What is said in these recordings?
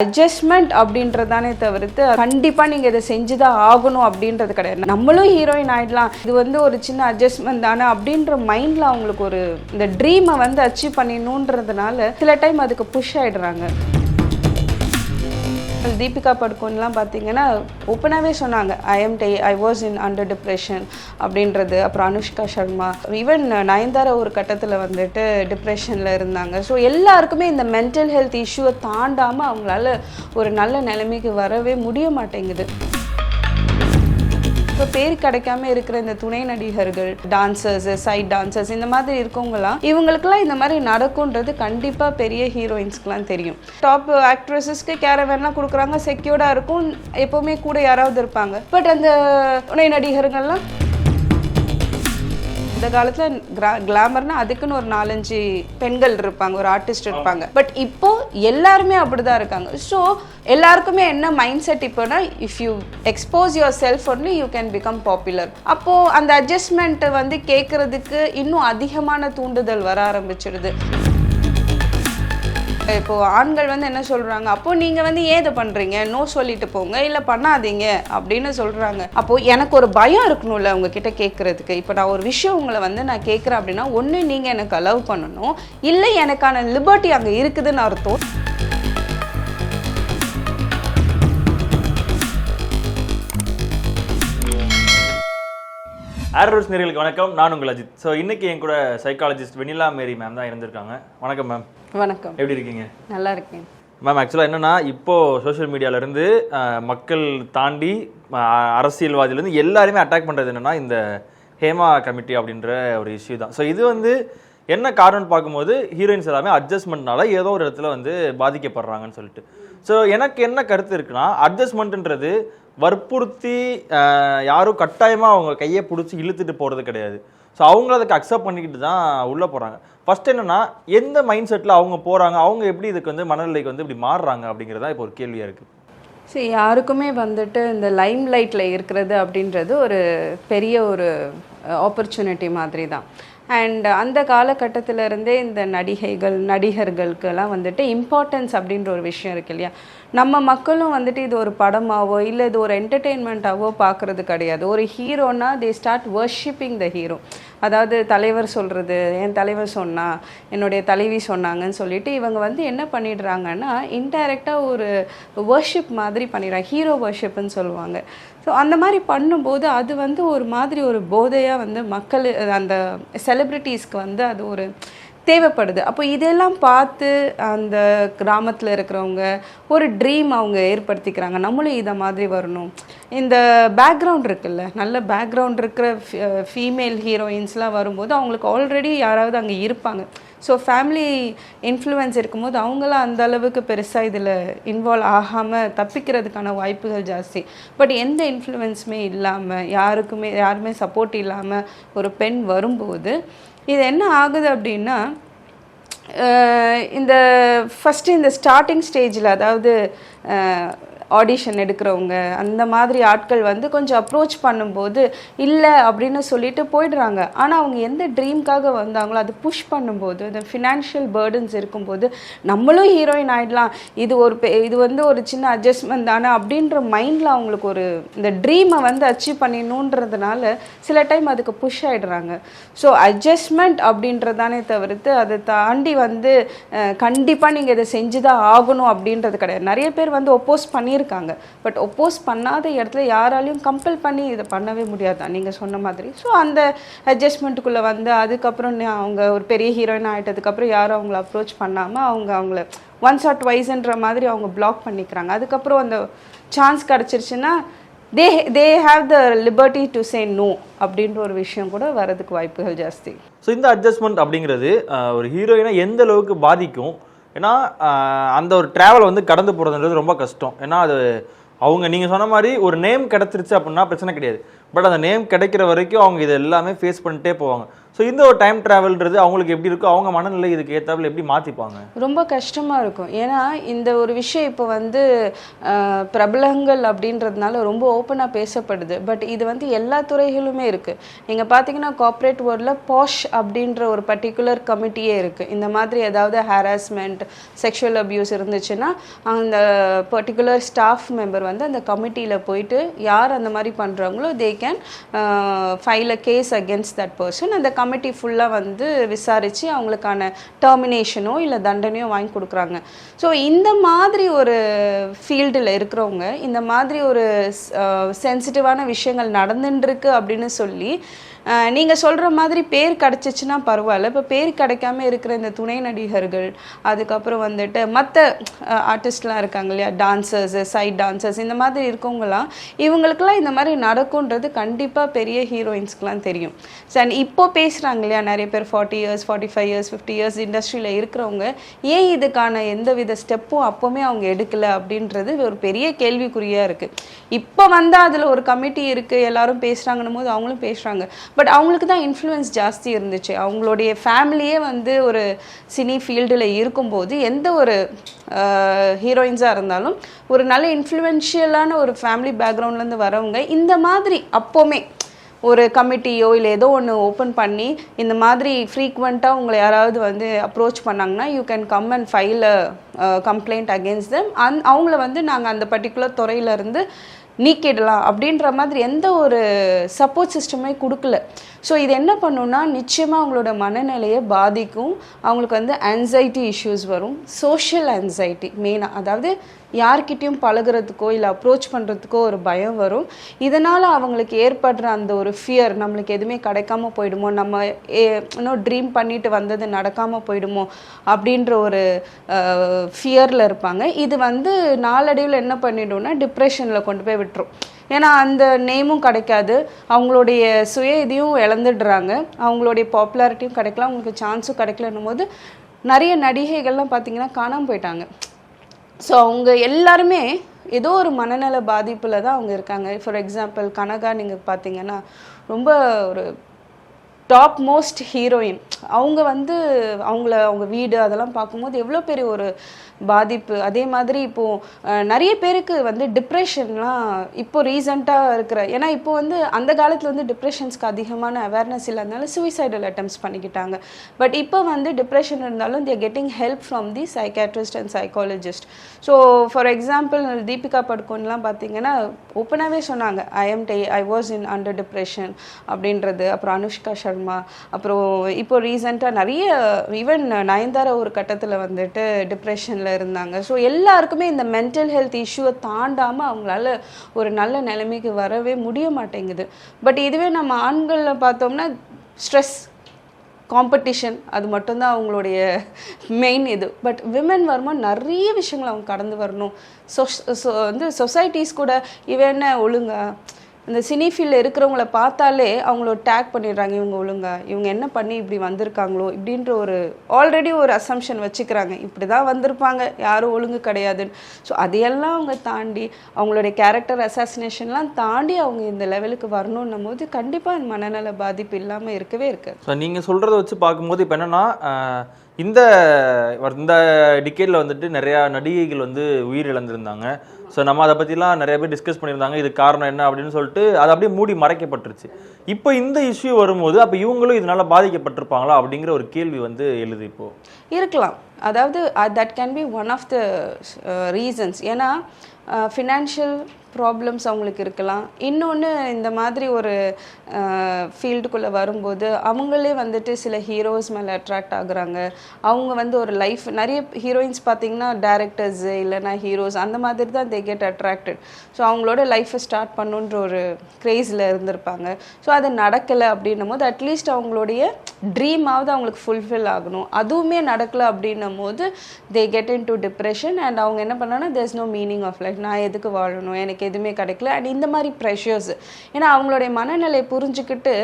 Adjustment அப்படின்றதானே தவிர்த்து கண்டிப்பாக நீங்கள் இதை செஞ்சு தான் ஆகணும் அப்படின்றது கிடையாது. நம்மளும் ஹீரோயின் ஆகிடலாம் இது வந்து ஒரு சின்ன அட்ஜஸ்ட்மெண்ட் தானே அப்படின்ற மைண்டில் அவங்களுக்கு ஒரு இந்த ட்ரீமை வந்து அச்சீவ் பண்ணிடணுன்றதுனால சில டைம் அதுக்கு புஷ் ஆகிடுறாங்க எக்ஸாம்பிள் தீபிகா படுகோன்லாம் பார்த்தீங்கன்னா ஓப்பனாகவே சொன்னாங்க I am the I was in under depression அப்படின்றது. அப்புறம் அனுஷ்கா சர்மா ஈவன் நயன்தாரா ஒரு கட்டத்தில் வந்துட்டு டிப்ரெஷனில் இருந்தாங்க. ஸோ எல்லாருக்குமே இந்த மென்டல் ஹெல்த் இஷ்யூவை தாண்டாமல் அவங்களால ஒரு நல்ல நிலைமைக்கு வரவே முடிய மாட்டேங்குது. இப்போ பேர் கிடைக்காம இருக்கிற இந்த துணை நடிகர்கள் டான்சர்ஸ் சைட் டான்சர்ஸ் இந்த மாதிரி இருக்கவங்களாம் இவங்களுக்குலாம் இந்த மாதிரி நடக்கும்ன்றது கண்டிப்பாக பெரிய ஹீரோயின்ஸ்க்குலாம் தெரியும். டாப் ஆக்ட்ரஸஸ்க்கு கேரவேன்லாம் கொடுக்குறாங்க செக்யூர்டாக இருக்கும் எப்போவுமே கூட யாராவது இருப்பாங்க. பட் அந்த துணை நடிகர்கள்லாம் இந்த காலத்தில் கிளாமர்னா அதுக்குன்னு ஒரு நாலஞ்சு பெண்கள் இருப்பாங்க ஒரு ஆர்டிஸ்ட் இருப்பாங்க. பட் இப்போ எல்லாருமே அப்படிதான் இருக்காங்க. ஸோ எல்லாருக்குமே என்ன mind set இப்போனா if you expose your self only you can become popular அப்போது அந்த அட்ஜஸ்ட்மெண்ட்டை வந்து கேட்குறதுக்கு இன்னும் அதிகமான தூண்டுதல் வர ஆரம்பிச்சிடுது இப்போது ஆண்கள் வந்து என்ன சொல்கிறாங்க அப்போது நீங்கள் வந்து ஏன் இதை நோ சொல்லிட்டு போங்க. இல்லை பண்ணாதீங்க அப்படின்னு சொல்கிறாங்க அப்போது எனக்கு ஒரு பயம் இருக்கணும்ல உங்ககிட்ட கேட்குறதுக்கு இப்போ நான் ஒரு விஷயம் உங்களை வந்து நான் கேட்குறேன் அப்படின்னா ஒன்று நீங்கள் எனக்கு அலவ் பண்ணணும். இல்லை எனக்கான லிபர்ட்டி அங்கே இருக்குதுன்னு அர்த்தம். ஆரோஸ் நேர்களுக்கு வணக்கம். நான் உங்கள் அஜித். ஸோ இன்றைக்கி என் கூட சைக்காலஜிஸ்ட் வெனிலா மேரி மேம் தான் இருந்திருக்காங்க. வணக்கம் மேம் வணக்கம். எப்படி இருக்கீங்க? நல்லா இருக்கேன். மேம் ஆக்சுவலாக என்னன்னா இப்போ சோஷியல் மீடியாவிலேருந்து மக்கள் தாண்டி அரசியல்வாதியிலேருந்து எல்லாருமே அட்டாக் பண்ணுறது என்னன்னா இந்த ஹேமா கமிட்டி அப்படின்ற ஒரு இஷ்யூ தான். ஸோ இது வந்து என்ன காரணம்னு பார்க்கும்போது ஹீரோயின்ஸ் எல்லாமே அட்ஜஸ்ட்மெண்ட்னால ஏதோ ஒரு இடத்துல வந்து பாதிக்கப்படுறாங்கன்னு சொல்லிட்டு. ஸோ எனக்கு என்ன கருத்து இருக்குன்னா அட்ஜஸ்ட்மெண்ட்ன்றது வற்புறுத்தி யாரும் கட்டாயமாக அவங்க கையை பிடிச்சி இழுத்துட்டு போகிறது கிடையாது. ஸோ அவங்கள அதுக்கு அக்செப்ட் பண்ணிக்கிட்டு தான் உள்ளே போகிறாங்க ஃபஸ்ட் என்னென்னா எந்த மைண்ட் செட்டில் அவங்க போகிறாங்க அவங்க எப்படி இதுக்கு வந்து மனநிலைக்கு வந்து இப்படி மாறுறாங்க அப்படிங்கிறதா இப்போ ஒரு கேள்வியாக இருக்குது சரி யாருக்குமே வந்துட்டு இந்த லைம் லைட்டில் இருக்கிறது அப்படின்றது ஒரு பெரிய ஒரு uh, ஆப்பர்ச்சுனிட்டி மாதிரி தான் அண்ட் அந்த காலகட்டத்தில இருந்தே இந்த நடிகைகள் நடிகர்களுக்கெல்லாம் வந்துட்டு இம்பார்ட்டன்ஸ் அப்படின்ற ஒரு விஷயம் இருக்கு இல்லையா? நம்ம மக்களும் வந்துட்டு இது ஒரு படமாவோ இல்லை இது ஒரு என்டர்டெயின்மெண்ட்டாவோ பார்க்குறது கிடையாது. ஒரு ஹீரோனா they start worshipping the hero அதாவது தலைவர் சொல்கிறது என் தலைவர் சொன்னா என்னுடைய தலைவி சொன்னாங்கன்னு சொல்லிட்டு இவங்க வந்து என்ன பண்ணிடுறாங்கன்னா இன்டைரக்டாக ஒரு வர்ஷிப் மாதிரி பண்ணிடுறாங்க. ஹீரோ வர்ஷிப்னு சொல்லுவாங்க. ஸோ அந்த மாதிரி பண்ணும்போது அது வந்து ஒரு மாதிரி ஒரு போதையாக வந்து மக்கள் அந்த செலிப்ரிட்டிஸ்க்கு வந்து அது ஒரு தேவைப்படுது. அப்போ இதெல்லாம் பார்த்து அந்த கிராமத்தில் இருக்கிறவங்க ஒரு ட்ரீம் அவங்க ஏற்படுத்திக்கிறாங்க. நம்மளும் இதை மாதிரி வரணும். இந்த பேக்ரவுண்ட் இருக்குல்ல நல்ல பேக்ரவுண்ட் இருக்கிற ஃபீமேல் ஹீரோயின்ஸ்லாம் வரும்போது அவங்களுக்கு ஆல்ரெடி யாராவது அங்கே இருப்பாங்க. ஸோ ஃபேமிலி இன்ஃப்ளூயன்ஸ் இருக்கும்போது அவங்களாம் அந்த அளவுக்கு பெருசாக இதில் இன்வால்வ் ஆகாமல் தப்பிக்கிறதுக்கான வாய்ப்புகள் ஜாஸ்தி. பட் எந்த இன்ஃப்ளூயன்ஸுமே இல்லாமல் யாருக்குமே யாருமே சப்போர்ட் இல்லாமல் ஒரு பெண் வரும்போது இது என்ன ஆகுது அப்படின்னா இந்த ஃபஸ்ட்டு இந்த ஸ்டார்டிங் ஸ்டேஜில் அதாவது ஆடிஷன் எடுக்கிறவங்க அந்த மாதிரி ஆட்கள் வந்து கொஞ்சம் அப்ரோச் பண்ணும்போது இல்லை அப்படின்னு சொல்லிட்டு போயிடுறாங்க. ஆனால் அவங்க எந்த ட்ரீம்க்காக வந்தாங்களோ அது புஷ் பண்ணும்போது இந்த ஃபினான்ஷியல் பேர்டன்ஸ் இருக்கும்போது நம்மளும் ஹீரோயின் ஆகிடலாம் இது ஒரு பெ- இது வந்து ஒரு சின்ன அட்ஜஸ்ட்மெண்ட் தானே அப்படின்ற மைண்டில் அவங்களுக்கு ஒரு இந்த ட்ரீமை வந்து அச்சீவ் பண்ணிடணுன்றதுனால சில டைம் அதுக்கு புஷ் ஆகிடுறாங்க ஸோ அட்ஜஸ்ட்மெண்ட் அப்படின்றதானே தவிர்த்து அதை தாண்டி வந்து கண்டிப்பாக நீங்கள் இதை செஞ்சு தான் ஆகணும் அப்படின்றது கிடையாது. நிறைய பேர் வந்து ஒப்போஸ் பண்ணியிருக்காங்க. பட் ஒப்போஸ் பண்ணாத இடத்துல யாராலையும் கம்பல் பண்ணி இதை பண்ணவே முடியாது நீங்கள் சொன்ன மாதிரி. ஸோ அந்த அட்ஜஸ்ட்மெண்ட்டுக்குள்ளே வந்து அதுக்கப்புறம் அவங்க ஒரு பெரிய ஹீரோயின் ஆகிட்டதுக்கப்புறம் யாரும் அவங்கள அப்ரோச் பண்ணாமல் அவங்க அவங்கள ஒன்ஸ் ஆர் ட்வைஸ்ன்ற மாதிரி அவங்க பிளாக் பண்ணிக்கிறாங்க. அதுக்கப்புறம் அந்த chance கிடச்சிருச்சுன்னா they they have the liberty to say no அப்படின்ற ஒரு விஷயம் கூட வரதுக்கு வாய்ப்புகள் ஜாஸ்தி. ஸோ இந்த அட்ஜஸ்ட்மெண்ட் அப்படிங்கிறது ஒரு ஹீரோயினை எந்த அளவுக்கு பாதிக்கும்? ஏன்னா அந்த ஒரு ட்ராவல் வந்து கடந்து போகிறதுன்றது ரொம்ப கஷ்டம். ஏன்னா அது அவங்க நீங்கள் சொன்ன மாதிரி ஒரு நேம் கிடச்சிருச்சு அப்படின்னா பிரச்சனை கிடையாது. பட் அந்த நேம் கிடைக்கிற வரைக்கும் அவங்க இது எல்லாமே ஃபேஸ் பண்ணிட்டே போவாங்க. ஸோ இந்த ஒரு டைம் ட்ராவல்ன்றது அவங்களுக்கு எப்படி இருக்கோ அவங்க மனநிலை இதுக்கு ஏத்தாப்புல எப்படி மாற்றிப்பாங்க ரொம்ப கஷ்டமாக இருக்கும். ஏன்னா இந்த ஒரு விஷயம் இப்போ வந்து பிரபலங்கள் அப்படின்றதுனால ரொம்ப ஓப்பனாக பேசப்படுது. பட் இது வந்து எல்லா துறைகளுமே இருக்குது நீங்கள் பார்த்தீங்கன்னா கார்ப்பரேட் வேர்ல்டில் பாஷ் அப்படின்ற ஒரு பர்டிகுலர் கமிட்டியே இருக்குது இந்த மாதிரி ஏதாவது ஹாராஸ்மெண்ட் செக்ஷுவல் அபியூஸ் இருந்துச்சுன்னா அந்த பர்டிகுலர் ஸ்டாஃப் மெம்பர் வந்து அந்த கமிட்டியில் போயிட்டு யார் அந்த மாதிரி பண்ணுறாங்களோ they can file a case against that person அந்த கமிட்டி ஃபுல்லாக வந்து விசாரித்து அவங்களுக்கான டெர்மினேஷனோ இல்லை தண்டனையோ வாங்கி கொடுக்குறாங்க. ஸோ இந்த மாதிரி ஒரு ஃபீல்டில் இருக்கிறவங்க இந்த மாதிரி ஒரு சென்சிட்டிவான விஷயங்கள் நடந்துட்டுருக்கு அப்படின்னு சொல்லி நீங்கள் சொல்கிற மாதிரி பேர் கிடச்சிச்சின்னா பரவாயில்ல. இப்போ பேர் கிடைக்காம இருக்கிற இந்த துணை நடிகர்கள் அதுக்கப்புறம் வந்துட்டு மற்ற ஆர்டிஸ்ட்லாம் இருக்காங்க இல்லையா? டான்சர்ஸு சைட் டான்சர்ஸ் இந்த மாதிரி இருக்கவங்களாம் இவங்களுக்கெல்லாம் இந்த மாதிரி நடக்கும்ன்றது கண்டிப்பாக பெரிய ஹீரோயின்ஸ்க்குலாம் தெரியும். சார் இப்போ பேசுகிறாங்க இல்லையா? நிறைய பேர் forty years forty five years fifty years இண்டஸ்ட்ரியில் இருக்கிறவங்க ஏன் இதுக்கான எந்த வித ஸ்டெப்பும் அப்போவுமே அவங்க எடுக்கல அப்படின்றது ஒரு பெரிய கேள்விக்குறியாக இருக்குது இப்போ வந்தால் அதில் ஒரு கமிட்டி இருக்குது எல்லாரும் பேசுகிறாங்கன்னும் போது அவங்களும் பேசுகிறாங்க பட் அவங்களுக்கு தான் இன்ஃப்ளூயன்ஸ் ஜாஸ்தி இருந்துச்சு. அவங்களுடைய ஃபேமிலியே வந்து ஒரு சினி ஃபீல்டில் இருக்கும்போது எந்த ஒரு ஹீரோயின்ஸாக இருந்தாலும் ஒரு நல்ல இன்ஃப்ளூயன்ஷியலான ஒரு ஃபேமிலி பேக்ரவுண்ட்லேருந்து வரவங்க இந்த மாதிரி அப்போவுமே ஒரு கமிட்டியோ இல்லை ஏதோ ஒன்று ஓப்பன் பண்ணி இந்த மாதிரி ஃப்ரீக்வெண்ட்டாக உங்களை யாராவது வந்து அப்ரோச் பண்ணாங்கன்னா you can come and file complaint against them அந் அவங்கள வந்து நாங்கள் அந்த பர்டிகுலர் துறையிலேருந்து நீக்கிடலாம் அப்படின்ற மாதிரி எந்த ஒரு சப்போர்ட் சிஸ்டமே கொடுக்கல. ஸோ இது என்ன பண்ணுன்னா நிச்சயமாக அவங்களோட மனநிலையை பாதிக்கும். அவங்களுக்கு வந்து ஆன்சைட்டி இஷ்யூஸ் வரும். சோஷியல் ஆன்சைட்டி மெயினாக அதாவது யார்கிட்டையும் பழகுறதுக்கோ இல்லை அப்ரோச் பண்ணுறதுக்கோ ஒரு பயம் வரும். இதனால் அவங்களுக்கு ஏற்படுற அந்த ஒரு ஃபியர் நம்மளுக்கு எதுவுமே கிடைக்காம போயிடுமோ? நம்ம ஏ- இன்னும் ட்ரீம் பண்ணிட்டு வந்தது நடக்காமல் போயிடுமோ? அப்படின்ற ஒரு ஃபியரில் இருப்பாங்க. இது வந்து நாளடைவில் என்ன பண்ணிடும்னா டிப்ரெஷனில் கொண்டு போய் விட்டுரும். ஏன்னா அந்த நேமும் கிடைக்காது. அவங்களுடைய சுய இதையும் இழந்துடுறாங்க. அவங்களுடைய பாப்புலாரிட்டியும் கிடைக்கல. அவங்களுக்கு சான்ஸும் கிடைக்கலன்னும் போது நிறைய நடிகைகள்லாம் பார்த்தீங்கன்னா காணாமல் போயிட்டாங்க. ஸோ அவங்க எல்லாருமே ஏதோ ஒரு மனநல பாதிப்பில் தான் அவங்க இருக்காங்க. ஃபார் எக்ஸாம்பிள் கனகா நீங்கள் பார்த்தீங்கன்னா ரொம்ப ஒரு டாப் மோஸ்ட் ஹீரோயின் அவங்க வந்து அவங்கள அவங்க வீடு அதெல்லாம் பார்க்கும்போது எவ்வளோ பெரிய ஒரு பாதிப்பு. அதே மாதிரி இப்போது நிறைய பேருக்கு வந்து டிப்ரெஷன்லாம் இப்போ ரீசண்டாக இருக்கிற ஏன்னா இப்போ வந்து அந்த காலத்தில் வந்து டிப்ரெஷன்ஸ்க்கு அதிகமான அவேர்னஸ் இல்லாதனால சூசைடல் அட்டம்ஸ் பண்ணிக்கிட்டாங்க. பட் இப்போ வந்து டிப்ரெஷன் இருந்தாலும் there getting help from the psychiatrist and psychologist so for example Deepika படுகோன்லாம் பார்த்தீங்கன்னா ஓப்பனாகவே சொன்னாங்க. I am day I was in under depression அப்படின்றது. அப்புறம் அனுஷ்கா சர்மா. அப்புறம் இப்போ ரீசெண்டாக நிறைய ஈவன் நயன்தாரா ஒரு கட்டத்தில் வந்துட்டு டிப்ரெஷனில் இருந்தாங்க. ஸோ எல்லாருக்குமே இந்த மென்டல் ஹெல்த் இஷ்யூவை தாண்டாமல் அவங்களால ஒரு நல்ல நிலைமைக்கு வரவே முடிய மாட்டேங்குது. பட் இதுவே நம்ம ஆண்களில் பார்த்தோம்னா ஸ்ட்ரெஸ் காம்படிஷன் அது மட்டும்தான் அவங்களுடைய மெயின் இது. பட் விமன் வரும்போது நிறைய விஷயங்கள் அவங்க கடந்து வரணும். சொஸ் சொ- வந்து சொசைட்டிஸ் கூட இவன் என்ன ஒழுங்கா இந்த சினி ஃபீல்டில் இருக்கிறவங்கள பார்த்தாலே அவங்கள டேக் பண்ணிடுறாங்க. இவங்க ஒழுங்கா இவங்க என்ன பண்ணி இப்படி வந்திருக்காங்களோ இப்படின்ற ஒரு ஆல்ரெடி ஒரு அசம்ஷன் வச்சுக்கிறாங்க. இப்படி தான் வந்திருப்பாங்க. யாரும் ஒழுங்கு கிடையாதுன்னு. ஸோ அதையெல்லாம் அவங்க தாண்டி அவங்களுடைய கேரக்டர் அசாசினேஷன்லாம் தாண்டி அவங்க இந்த லெவலுக்கு வரணுன்னும் போது கண்டிப்பாக மனநல பாதிப்பு இல்லாமல் இருக்கவே இருக்காது. ஸோ நீங்கள் சொல்கிறத வச்சு பார்க்கும்போது இப்போ என்னென்னா இந்த இந்த டிக்கெட்டில் வந்துட்டு நிறையா நடிகைகள் வந்து உயிர் இழந்திருந்தாங்க ஸோ நம்ம அதை பற்றிலாம் நிறைய பேர் டிஸ்கஸ் பண்ணியிருந்தாங்க. இது காரணம் என்ன அப்படின்னு சொல்லிட்டு அது அப்படியே மூடி மறைக்கப்பட்டுருச்சு. இப்போ இந்த இஷ்யூ வரும்போது அப்போ இவங்களும் இதனால் பாதிக்கப்பட்டிருப்பாங்களா அப்படிங்கிற ஒரு கேள்வி வந்து எழுது இப்போ. இருக்கலாம். அதாவது that can be one of the reasons ஏன்னா ஃபினான்ஷியல் ப்ராப்ளம்ஸ் அவங்களுக்கு இருக்கலாம். இன்னொன்று இந்த மாதிரி ஒரு ஃபீல்டுக்குள்ளே வரும்போது அவங்களே வந்துட்டு சில ஹீரோஸ் மேலே அட்ராக்ட் ஆகுறாங்க. அவங்க வந்து ஒரு லைஃப் நிறைய ஹீரோயின்ஸ் பார்த்தீங்கன்னா டேரக்டர்ஸு இல்லைனா ஹீரோஸ் அந்த மாதிரி தான் தே கெட் அட்ராக்டட் ஸோ அவங்களோட லைஃப்பை ஸ்டார்ட் பண்ணுன்ற ஒரு க்ரேஸில் இருந்திருப்பாங்க. ஸோ அது நடக்கலை அப்படின்னும் போது அட்லீஸ்ட் அவங்களுடைய ட்ரீமாவது அவங்களுக்கு ஃபுல்ஃபில் ஆகணும். அதுவுமே நடக்கலை அப்படின்னும் போது they get in to depression and அவங்க என்ன பண்ணோன்னா there's no meaning of life நான் எதுக்கு வாழணும்? எனக்கு எதுவுமே கிடைக்கல. அண்ட் இந்த மாதிரி ப்ரெஷர்ஸ் ஏன்னா அவங்களுடைய மனநிலையை புரிஞ்சுக்கிட்டு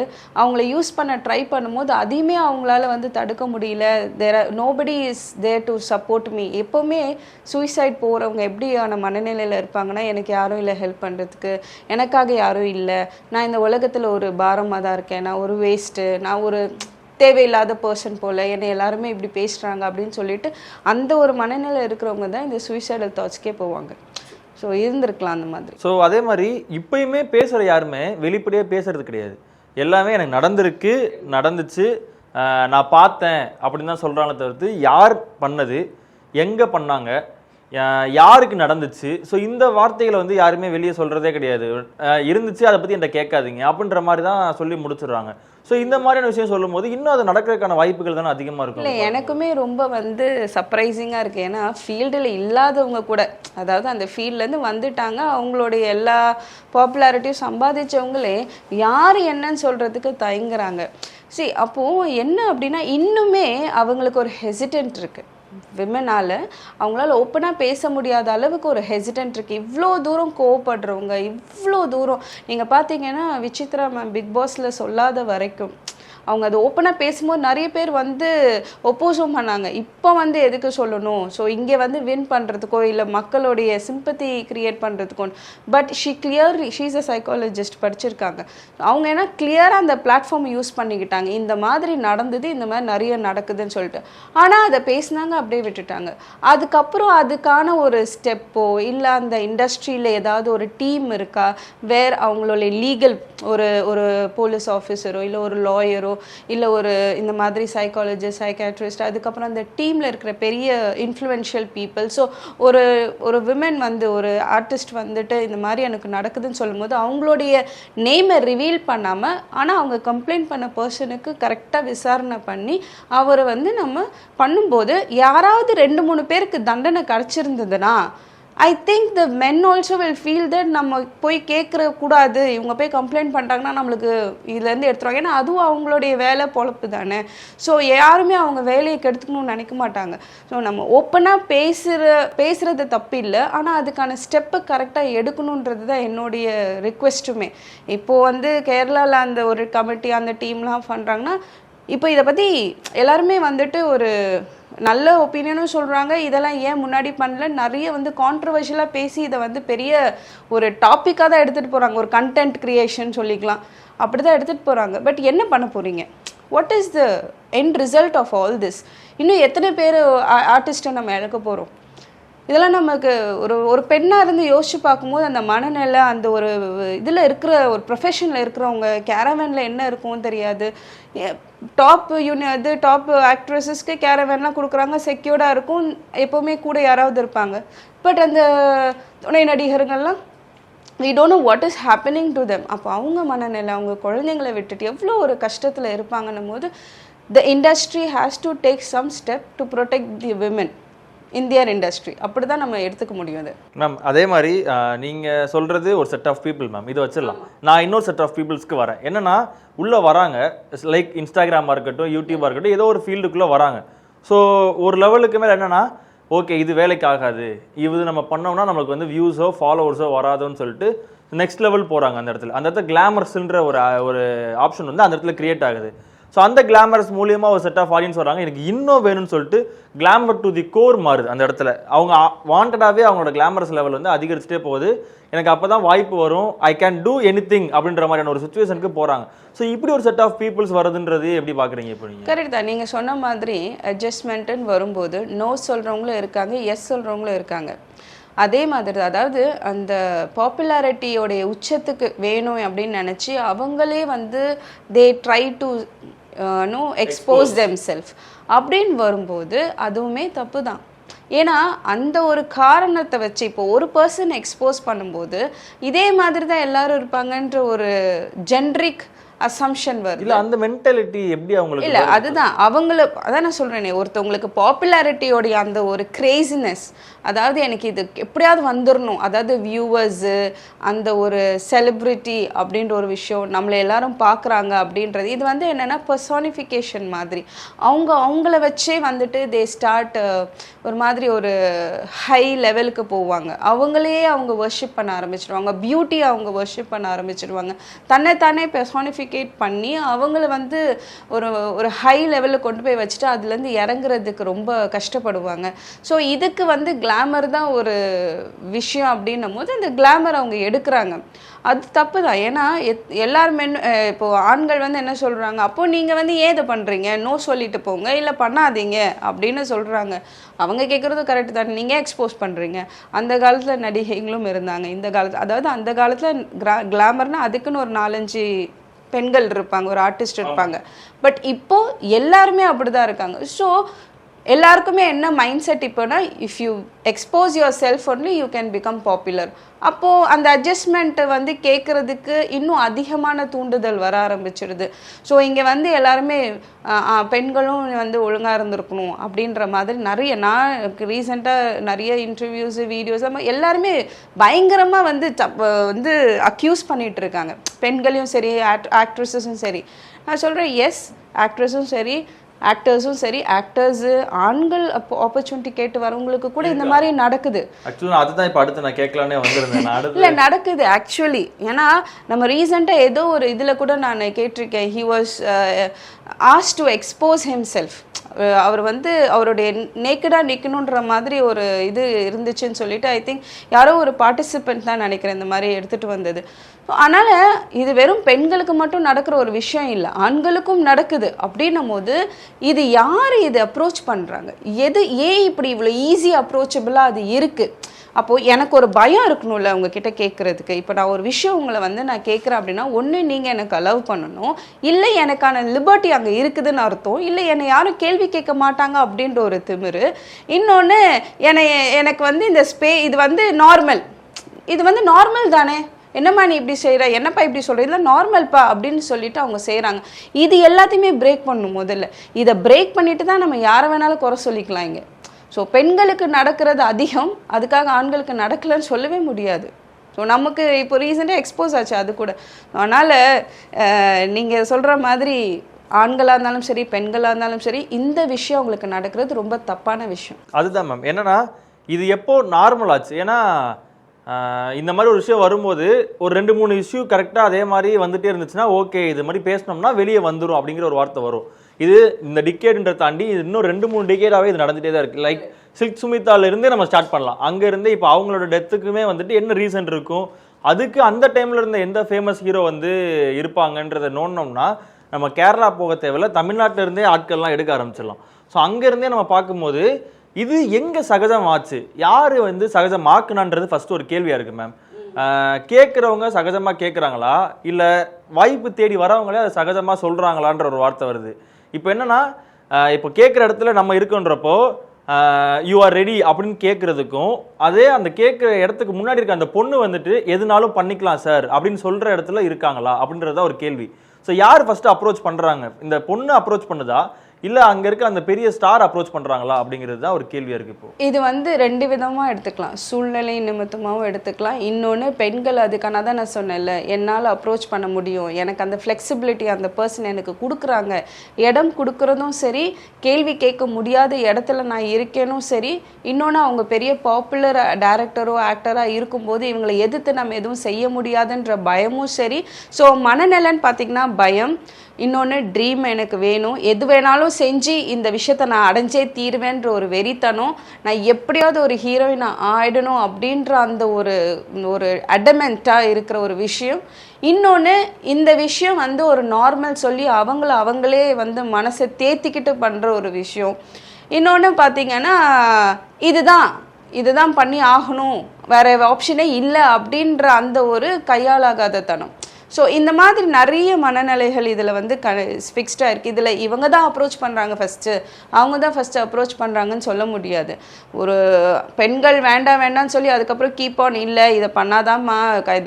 அவங்கள யூஸ் பண்ண ட்ரை பண்ணும்போது அதையுமே அவங்களால வந்து தடுக்க முடியல. There nobody is there to support me எப்போவுமே சூசைட் போகிறவங்க எப்படியான மனநிலையில் இருப்பாங்கன்னா எனக்கு யாரும் இல்லை ஹெல்ப் பண்ணுறதுக்கு எனக்காக யாரும் இல்லை. நான் இந்த உலகத்தில் ஒரு பாரமாக தான் இருக்கேன். நான் ஒரு வேஸ்ட்டு நான் ஒரு தேவையில்லாத பர்சன் போல் என்னை எல்லாருமே இப்படி பேசுகிறாங்க அப்படின்னு சொல்லிட்டு அந்த ஒரு மனநிலை இருக்கிறவங்க தான் இந்த சூசைடல் தாட்ஸ்க்கே போவாங்க. ஸோ இருந்திருக்கலாம் அந்த மாதிரி. ஸோ அதே மாதிரி இப்பயுமே பேசுகிற யாருமே வெளிப்படையாக பேசுறது கிடையாது. எல்லாமே எனக்கு நடந்திருக்கு நடந்துச்சு. நான் பார்த்தேன் அப்படின்னு தான் சொல்கிறாங்களே தவிர்த்து யார் பண்ணது எங்கே பண்ணாங்க யாருக்கு நடந்துச்சு? ஸோ இந்த வார்த்தைகளை வந்து யாருமே வெளியே சொல்கிறதே கிடையாது. இருந்துச்சு அதை பற்றி என்கிட்ட கேட்காதீங்க. அப்படின்ற மாதிரி தான் சொல்லி முடிச்சிடுறாங்க. ஸோ இந்த மாதிரியான விஷயம் சொல்லும்போது இன்னும் அது நடக்கிறதுக்கான வாய்ப்புகள் தானே அதிகமாக இருக்கும்? இல்லை எனக்குமே ரொம்ப வந்து சர்ப்ரைசிங்காக இருக்குது ஏன்னா ஃபீல்டில் இல்லாதவங்க கூட அதாவது அந்த ஃபீல்ட்லேருந்து வந்துட்டாங்க அவங்களுடைய எல்லா பாப்புலாரிட்டியும் சம்பாதிச்சவங்களே யார் என்னன்னு சொல்கிறதுக்கு தயங்குறாங்க. சரி அப்போது என்ன அப்படின்னா இன்னுமே அவங்களுக்கு ஒரு ஹெசிடென்ட் இருக்குது விமனால் அவங்களால ஓப்பனாக பேச முடியாத அளவுக்கு ஒரு ஹெசிடென்ட் இருக்குது இவ்வளோ தூரம் கோவப்படுறவங்க இவ்வளோ தூரம். நீங்கள் பார்த்தீங்கன்னா விசித்ரா மேம் பிக் பாஸில் சொல்லாத வரைக்கும் அவங்க அதை ஓப்பனாக பேசும்போது நிறைய பேர் வந்து ஒப்போஸும் பண்ணாங்க. இப்போ வந்து எதுக்கு சொல்லணும்? ஸோ இங்கே வந்து வின் பண்ணுறதுக்கோ இல்லை மக்களுடைய சிம்பத்தி கிரியேட் பண்ணுறதுக்கோ but she clearly she's a psychologist படிச்சிருக்காங்க. அவங்க என்ன கிளியராக அந்த பிளாட்ஃபார்ம் யூஸ் பண்ணிக்கிட்டாங்க. இந்த மாதிரி நடந்தது இந்த மாதிரி நிறைய நடக்குதுன்னு சொல்லிட்டு. ஆனால் அதை பேசினாங்க அப்படியே விட்டுட்டாங்க. அதுக்கப்புறம் அதுக்கான ஒரு ஸ்டெப்போ இல்லை அந்த இண்டஸ்ட்ரியில் ஏதாவது ஒரு டீம் இருக்கா வேர் அவங்களுடைய லீகல் ஒரு ஒரு போலீஸ் ஆஃபீஸரோ இல்லை ஒரு லாயரோ இல்லை ஒரு இந்த மாதிரி சைக்காலஜிஸ்ட் சைக்காட்ரிஸ்ட் அதுக்கப்புறம் அந்த டீமில் இருக்கிற பெரிய இன்ஃப்ளூயன்ஷியல் பீப்புள் ஸோ ஒரு ஒரு விமன் வந்து ஒரு ஆர்டிஸ்ட் வந்துட்டு இந்த மாதிரி எனக்கு நடக்குதுன்னு சொல்லும்போது அவங்களுடைய நேமை ரிவீல் பண்ணாமல் ஆனால் அவங்க கம்ப்ளைண்ட் பண்ண பர்சனுக்கு கரெக்டாக விசாரணை பண்ணி அவரை வந்து நம்ம பண்ணும்போது யாராவது ரெண்டு மூணு பேருக்கு தண்டனை கிடச்சிருந்ததுன்னா I think the men also will feel that நம்ம போய் கேட்குற கூடாது. இவங்க போய் கம்ப்ளைண்ட் பண்ணிட்டாங்கன்னா நம்மளுக்கு இதுலேருந்து எடுத்துருவாங்க. ஏன்னா அதுவும் அவங்களுடைய வேலை பொழப்பு தானே. ஸோ யாருமே அவங்க வேலையை கெடுத்துக்கணும்னு நினைக்க மாட்டாங்க. ஸோ நம்ம ஓப்பனாக பேசுகிற பேசுகிறது தப்பு இல்லை ஆனால் அதுக்கான ஸ்டெப்பை கரெக்டாக எடுக்கணுன்றது தான் என்னுடைய ரிக்வெஸ்ட்டுமே இப்போது வந்து கேரளாவில் அந்த ஒரு கமிட்டி அந்த டீம்லாம் பண்ணுறாங்கன்னா இப்போ இதை பற்றி எல்லாருமே வந்துட்டு ஒரு நல்ல ஒப்பீனியனும் சொல்கிறாங்க இதெல்லாம் ஏன் முன்னாடி பண்ணல? நிறைய வந்து கான்ட்ரவர்ஷியலாக பேசி இதை வந்து பெரிய ஒரு டாப்பிக்காக தான் எடுத்துகிட்டு போகிறாங்க ஒரு கண்டென்ட் கிரியேஷன் சொல்லிக்கலாம். அப்படி தான் எடுத்துகிட்டு போகிறாங்க பட் என்ன பண்ண போகிறீங்க what is the end result of all this இன்னும் எத்தனை பேர் ஆர்டிஸ்ட்டை நம்ம இழக்க போகிறோம் இதெல்லாம் நமக்கு ஒரு ஒரு பெண்ணாக இருந்து யோசிச்சு பார்க்கும்போது அந்த மனநிலை அந்த ஒரு இதில் இருக்கிற ஒரு ப்ரொஃபஷனில் இருக்கிறவங்க கேரவேனில் என்ன இருக்கும்னு தெரியாது. டாப் யூனி இது டாப் ஆக்ட்ரஸஸ்க்கு கேரவேன்லாம் கொடுக்குறாங்க செக்யூர்டாக இருக்கும். எப்போவுமே கூட யாராவது இருப்பாங்க. பட் அந்த துணை நடிகர்கள்லாம் we don't know what is happening to them அப்போ அவங்க மனநிலை அவங்க குழந்தைங்களை விட்டுட்டு எவ்வளோ ஒரு கஷ்டத்தில் இருப்பாங்கன்னும் போது the industry has to take some step to protect the women Indian industry அப்படி தான் நம்ம எடுத்துக்க முடியும் அது. மேம் அதே மாதிரி ஆஹ், நீங்க சொல்றது ஒரு செட் ஆஃப் பீப்புள் மேம் இதை வச்சிடலாம். நான் இன்னொரு செட் ஆஃப் பீப்புள்ஸ்க்கு வரேன். என்னன்னா உள்ள வராங்க. லைக் இன்ஸ்டாகிராமா இருக்கட்டும் யூடியூபா இருக்கட்டும் ஏதோ ஒரு ஃபீல்டுக்குள்ள வராங்க. ஸோ ஒரு லெவலுக்கு மேல என்னன்னா ஓகே இது வேலைக்கு ஆகாது. இது நம்ம பண்ணோம்னா நம்மளுக்கு வந்து வியூஸோ ஃபாலோவர்ஸோ வராதுன்னு சொல்லிட்டு நெக்ஸ்ட் லெவல் போறாங்க அந்த இடத்துல. அந்த இடத்துல கிளாமர்ஸ்ன்ற ஒரு ஒரு ஆப்ஷன் வந்து அந்த இடத்துல கிரியேட் ஆகுது. ஸோ அந்த கிளாமரஸ் மூலியமாக ஒரு செட் ஆஃப் ஆடியன்ஸ் வராங்க எனக்கு இன்னும் வேணும்னு சொல்லிட்டு கிளாமர் டு தி கோர் மாறுது அந்த இடத்துல. அவங்க வாண்டடாகவே அவங்களோட கிளாமரஸ் லெவல் வந்து அதிகரிச்சுட்டே போகுது. எனக்கு அப்போ தான் வாய்ப்பு வரும். I can do anything அப்படின்ற மாதிரியான ஒரு சுச்சுவேஷனுக்கு போகிறாங்க ஸோ இப்படி ஒரு செட் ஆஃப் பீப்புள்ஸ் வருதுன்றது எப்படி பார்க்குறீங்க இப்போ நீங்கள் கரெக்ட் தான். நீங்கள் சொன்ன மாதிரி அட்ஜஸ்ட்மெண்ட்டுன்னு வரும்போது நோ சொல்கிறவங்களும் இருக்காங்க எஸ் சொல்கிறவங்களும் இருக்காங்க. அதே மாதிரி அதாவது அந்த பாப்புலாரிட்டியோடைய உச்சத்துக்கு வேணும் அப்படின்னு நினச்சி அவங்களே வந்து they try to no expose them self அப்படின்னு வரும்போது அதுவுமே தப்பு தான் ஏன்னா அந்த ஒரு காரணத்தை வச்சு இப்போ ஒரு பர்சன் எக்ஸ்போஸ் பண்ணும்போது இதே மாதிரி தான் எல்லாரும் இருப்பாங்கன்ற ஒரு ஜென்ரிக் அசம்ஷன் வருது. இல்லை அந்த மென்டாலிட்டி எப்படி அவங்களுக்கு இல்ல அதுதான். அவங்கள அதான் நான் சொல்றேனே ஒருத்தவங்களுக்கு பாப்புலாரிட்டியோடைய அந்த ஒரு கிரேசினஸ் அதாவது எனக்கு இது எப்படியாவது வந்துடணும் அதாவது வியூவர்ஸு அந்த ஒரு செலிப்ரிட்டி அப்படின்ற ஒரு விஷயம் நம்மளை எல்லாரும் பார்க்குறாங்க அப்படின்றது இது வந்து என்னன்னா பர்சானிஃபிகேஷன் மாதிரி. அவங்க அவங்கள வச்சே வந்துட்டு தே ஸ்டார்ட் ஒரு மாதிரி ஒரு ஹை லெவலுக்கு போவாங்க. அவங்களே அவங்க வர்ஷிப் பண்ண ஆரம்பிச்சிடுவாங்க பியூட்டி அவங்க வர்ஷிப் பண்ண ஆரம்பிச்சிடுவாங்க தன்னைத்தானே பெர்சானிஃபிக் எஜுகேட் பண்ணி அவங்கள வந்து ஒரு ஒரு ஹை லெவலில் கொண்டு போய் வச்சுட்டு அதுலேருந்து இறங்குறதுக்கு ரொம்ப கஷ்டப்படுவாங்க. ஸோ இதுக்கு வந்து கிளாமர் தான் ஒரு விஷயம் அப்படின்னும் போது அந்த கிளாமர் அவங்க எடுக்கிறாங்க. அது தப்பு தான் ஏன்னா எத்- எல்லாருமே இப்போது ஆண்கள் வந்து என்ன சொல்கிறாங்க அப்போ நீங்கள் வந்து ஏன் இதை பண்ணுறீங்க நோ சொல்லிட்டு போங்க. இல்லை பண்ணாதீங்க. அப்படின்னு சொல்கிறாங்க அவங்க கேட்குறது கரெக்ட் தானே. நீங்கள் எக்ஸ்போஸ் பண்ணுறீங்க அந்த காலத்தில் நடிகைகளும் இருந்தாங்க. இந்த காலத்து அதாவது அந்த காலத்தில் கிரா கிளாமர்னால் அதுக்குன்னு ஒரு நாலஞ்சு பெண்கள் இருப்பாங்க ஒரு ஆர்டிஸ்ட் இருப்பாங்க. பட் இப்போ எல்லாருமே அப்படிதான் இருக்காங்க. ஸோ எல்லாருக்குமே என்ன mind set இப்போனா if you expose yourself only you can become popular அப்போது அந்த அட்ஜஸ்ட்மெண்ட்டை வந்து கேட்குறதுக்கு இன்னும் அதிகமான தூண்டுதல் வர ஆரம்பிச்சிடுது ஸோ இங்கே வந்து எல்லாருமே பெண்களும் வந்து ஒழுங்காக இருந்திருக்கணும் அப்படின்ற மாதிரி நிறைய நான் ரீசெண்டாக நிறைய இன்டர்வியூஸு வீடியோஸ் எல்லாருமே பயங்கரமாக வந்து வந்து அக்யூஸ் பண்ணிகிட்டு இருக்காங்க. பெண்களையும் சரி ஆக்ட்ரஸஸும் சரி. நான் சொல்கிறேன் எஸ் ஆக்ட்ரஸும் சரி ஆக்டர்ஸும் சரி ஆக்டர்ஸு ஆண்கள் அப்போ ஆப்பர்ச்சுனிட்டி கேட்டு வரவங்களுக்கு கூட இந்த மாதிரி நடக்குது. ஆக்சுவலாக அதுதான் இப்போ அடுத்து நான் கேட்கலானே வந்திருந்தேன். இல்லை நடக்குது ஆக்சுவலி ஏன்னா நம்ம ரீசெண்டாக ஏதோ ஒரு இதில் கூட நான் கேட்டிருக்கேன். ஹி வாஸ் ஆஸ் டு எக்ஸ்போஸ் ஹிம்செல்ஃப் அவர் வந்து அவருடைய நேக்கடாக நிற்கணுன்ற மாதிரி ஒரு இது இருந்துச்சுன்னு சொல்லிட்டு ஐ திங்க் யாரோ ஒரு பார்ட்டிசிபெண்ட் தான் நினைக்கிறேன் இந்த மாதிரி எடுத்துகிட்டு வந்தது. அதனால் இது வெறும் பெண்களுக்கு மட்டும் நடக்கிற ஒரு விஷயம் இல்லை. ஆண்களுக்கும் நடக்குது. அப்படின்னும் போது இது யார் இது அப்ரோச் பண்ணுறாங்க எது ஏன் இப்படி இவ்வளோ ஈஸி அப்ரோச்சபிளாக அது இருக்குது அப்போது எனக்கு ஒரு பயம் இருக்கணும்ல உங்ககிட்ட கேட்குறதுக்கு இப்போ நான் ஒரு விஷயம் உங்களை வந்து நான் கேட்குறேன் அப்படின்னா ஒன்று நீங்கள் எனக்கு அலவ் பண்ணணும். இல்லை எனக்கான லிபர்ட்டி அங்கே இருக்குதுன்னு அர்த்தம். இல்லை என்னை யாரும் கேள்வி கேட்க மாட்டாங்க அப்படின்ற ஒரு திமிரு. இன்னொன்று என்னை எனக்கு வந்து இந்த ஸ்பே இது வந்து நார்மல் இது வந்து நார்மல் தானே? என்னம்மா நீ இப்படி செய்கிற என்னப்பா இப்படி சொல்கிற இதெல்லாம் நார்மல்ப்பா அப்படின்னு சொல்லிட்டு அவங்க செய்கிறாங்க இது எல்லாத்தையுமே பிரேக் பண்ணணும் முதல்ல. இதை பிரேக் பண்ணிட்டு தான் நம்ம யாரை வேணாலும் குறை சொல்லிக்கலாம் இங்கே. ஸோ பெண்களுக்கு நடக்கிறது அதிகம். அதுக்காக ஆண்களுக்கு நடக்கலைன்னு சொல்லவே முடியாது. ஸோ நமக்கு இப்போ ரீசெண்டாக எக்ஸ்போஸ் ஆச்சு அது கூட. அதனால் நீங்கள் சொல்கிற மாதிரி ஆண்களாக இருந்தாலும் சரி பெண்களாக இருந்தாலும் சரி இந்த விஷயம் அவங்களுக்கு நடக்கிறது ரொம்ப தப்பான விஷயம். அதுதான் மேம் என்னன்னா இது எப்போ நார்மல் ஆச்சு? ஏன்னா இந்த மாதிரி ஒரு விஷயம் வரும்போது ஒரு ரெண்டு மூணு இஷ்யூ கரெக்டாக அதே மாதிரி வந்துட்டே இருந்துச்சுன்னா ஓகே இது மாதிரி பேசினோம்னா வெளியே வந்துடும் அப்படிங்கிற ஒரு வார்த்தை வரும். இது இந்த டிக்கேடுன்ற தாண்டி இது இன்னும் ரெண்டு மூணு டிக்கேடாகவே இது நடந்துகிட்டே தான் இருக்குது லைக் சில்க் சுமிதால இருந்தே நம்ம ஸ்டார்ட் பண்ணலாம். அங்கேருந்தே இப்போ அவங்களோட டெத்துக்குமே வந்துட்டு என்ன ரீசன் இருக்கும்? அதுக்கு அந்த டைமில் இருந்த எந்த ஃபேமஸ் ஹீரோ வந்து இருப்பாங்கன்றதை நோண்டோம்னா நம்ம கேரளா போக தேவையில்ல. தமிழ்நாட்டிலேருந்தே ஆட்கள்லாம் எடுக்க ஆரம்பிச்சிடலாம். ஸோ அங்கேருந்தே நம்ம பார்க்கும்போது இது எங்க சகஜமாச்சு யாரு வந்து சகஜமாக்குனான்றது ஃபர்ஸ்ட் ஒரு கேள்வியா இருக்கு மேம் கேட்குறவங்க சகஜமா கேட்குறாங்களா இல்ல வாய்ப்பு தேடி வரவங்களே அதை சகஜமா சொல்றாங்களான்ற ஒரு வார்த்தை வருது. இப்போ என்னன்னா இப்போ கேட்குற இடத்துல நம்ம இருக்குன்றப்போ யூ ஆர் ரெடி அப்படின்னு கேட்குறதுக்கும் அதே அந்த கேட்குற இடத்துக்கு முன்னாடி இருக்க அந்த பொண்ணு வந்துட்டு எதுனாலும் பண்ணிக்கலாம் சார் அப்படின்னு சொல்கிற இடத்துல இருக்காங்களா அப்படின்றத ஒரு கேள்வி. ஸோ யார் ஃபஸ்ட்டு அப்ரோச் பண்ணுறாங்க இந்த பொண்ணு அப்ரோச் பண்ணுதா? இல்ல அங்க இருக்க அந்த பெரிய ஸ்டார் அப்ரோச் பண்றாங்களா அப்படிங்கிறது தான் ஒரு கேள்வியா இருக்கு இப்போ. இது வந்து ரெண்டு விதமாக எடுத்துக்கலாம். சூழ்நிலை நிமித்தமாகவும் எடுத்துக்கலாம். இன்னொன்று பெண்கள் அதுக்கான தான் நான் சொன்னேன்ல என்னால் அப்ரோச் பண்ண முடியும். எனக்கு அந்த ஃப்ளெக்சிபிலிட்டி அந்த பர்சன் எனக்கு கொடுக்குறாங்க. இடம் கொடுக்குறதும் சரி கேள்வி கேட்க முடியாத இடத்துல நான் இருக்கேனும் சரி இன்னொன்று அவங்க பெரிய பாப்புலர் டேரக்டரோ ஆக்டராக இருக்கும்போது இவங்களை எதிர்த்து நம்ம எதுவும் செய்ய முடியாதுன்ற பயமும் சரி. ஸோ மனநலன் பார்த்திங்கன்னா பயம் இன்னொன்று ட்ரீம் எனக்கு வேணும். எது வேணாலும் செஞ்சு இந்த விஷயத்த நான் அடைஞ்சே தீருவேன்ற ஒரு வெறித்தனம் நான் எப்படியாவது ஒரு ஹீரோயின் ஆயிடணும் அப்படின்ற அந்த ஒரு ஒரு அடமெண்ட்டாக இருக்கிற ஒரு விஷயம். இன்னொன்று இந்த விஷயம் வந்து ஒரு நார்மல் சொல்லி அவங்கள அவங்களே வந்து மனசை தேத்திக்கிட்டு பண்ணுற ஒரு விஷயம். இன்னொன்று பார்த்தீங்கன்னா இதுதான். இதுதான் பண்ணி ஆகணும். வேற ஆப்ஷனே இல்லை அப்படின்ற அந்த ஒரு கையாளாகாத தனம் ஸோ இந்த மாதிரி நிறைய மனநிலைகள் இதில் வந்து க ஃபிக்ஸ்டாக இருக்குது இதில் இவங்க தான் அப்ரோச் பண்ணுறாங்க ஃபஸ்ட்டு அவங்க தான் ஃபஸ்ட்டு அப்ரோச் பண்ணுறாங்கன்னு சொல்ல முடியாது. ஒரு பெண்கள் வேண்டாம் வேண்டாம்னு சொல்லி அதுக்கப்புறம் கீப் ஆன் இல்லை இதை பண்ணாதாம்மா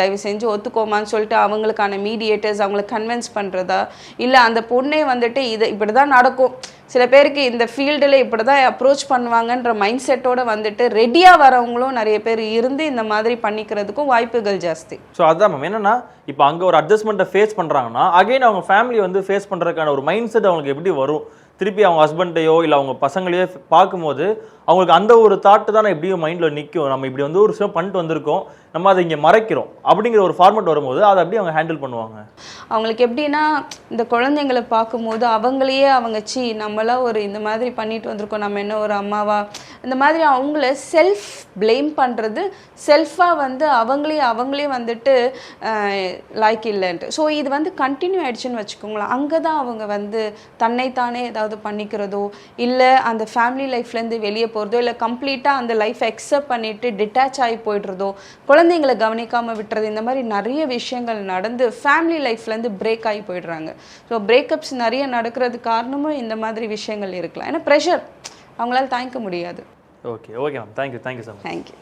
தயவு செஞ்சு ஒத்துக்கோமான்னு சொல்லிட்டு அவங்களுக்கான மீடியேட்டர்ஸ் அவங்கள கன்வின்ஸ் பண்ணுறதா இல்லை அந்த பொண்ணே வந்துட்டு இது இப்படி தான் நடக்கும். சில பேருக்கு இந்த ஃபீல்டில் இப்படி தான் அப்ரோச் பண்ணுவாங்கன்ற மைண்ட் செட்டோடு வந்துட்டு ரெடியாக வரவங்களும் நிறைய பேர் இருந்து இந்த மாதிரி பண்ணிக்கிறதுக்கும் வாய்ப்புகள் ஜாஸ்தி. ஸோ அதான் மேம் என்னன்னா இப்போ அங்கே ஒரு அட்ஜஸ்ட்மெண்ட்டை ஃபேஸ் பண்ணுறாங்கன்னா அகைன் அவங்க ஃபேமிலி வந்து ஃபேஸ் பண்ணுறதுக்கான ஒரு மைண்ட் செட் அவங்களுக்கு எப்படி வரும்? திருப்பி அவங்க ஹஸ்பண்டையோ இல்லை அவங்க பசங்களையோ பார்க்கும்போது அவங்களுக்கு அந்த ஒரு தாட்டு தான் எப்படியும் மைண்டில் நிற்கும் நம்ம இப்படி வந்து ஒரு விஷயம் பண்ணிட்டு வந்திருக்கோம். நம்ம அதை இங்கே மறைக்கிறோம். அப்படிங்கிற ஒரு ஃபார்மெட் வரும்போது அதை அப்படியே அவங்க ஹேண்டில் பண்ணுவாங்க. அவங்களுக்கு எப்படின்னா இந்த குழந்தைங்களை பார்க்கும்போது அவங்களையே அவங்க சி நம்மளாம் ஒரு இந்த மாதிரி பண்ணிட்டு வந்திருக்கோம். நம்ம என்ன ஒரு அம்மாவா? இந்த மாதிரி அவங்கள செல்ஃப் ப்ளேம் பண்ணுறது செல்ஃபாக வந்து அவங்களே அவங்களே வந்துட்டு லைக் இல்லைன்ட்டு. ஸோ இது வந்து கண்டினியூ ஆயிடுச்சுன்னு வச்சுக்கோங்களேன். அங்கே தான் அவங்க வந்து தன்னைத்தானே ஏதாவது பண்ணிக்கிறதோ இல்லை அந்த ஃபேமிலி லைஃப்லேருந்து வெளியே போகிறதோ இல்லை கம்ப்ளீட்டாக அந்த லைஃப் அக்செப்ட் பண்ணிட்டு டிட்டாச் ஆகி போயிடுறதோ குழந்தைங்களை கவனிக்காமல் விட்டுறது இந்த மாதிரி நிறைய விஷயங்கள் நடந்து ஃபேமிலி லைஃப்லேருந்து பிரேக் ஆகி போயிடுறாங்க. ஸோ பிரேக்கப்ஸ் நிறைய நடக்கிறது காரணமும் இந்த மாதிரி விஷயங்கள் இருக்கலாம். ஏன்னா ப்ரெஷர் அவங்களால தாங்கிக்க முடியாது. Okay okay ma'am thank you thank you much thank you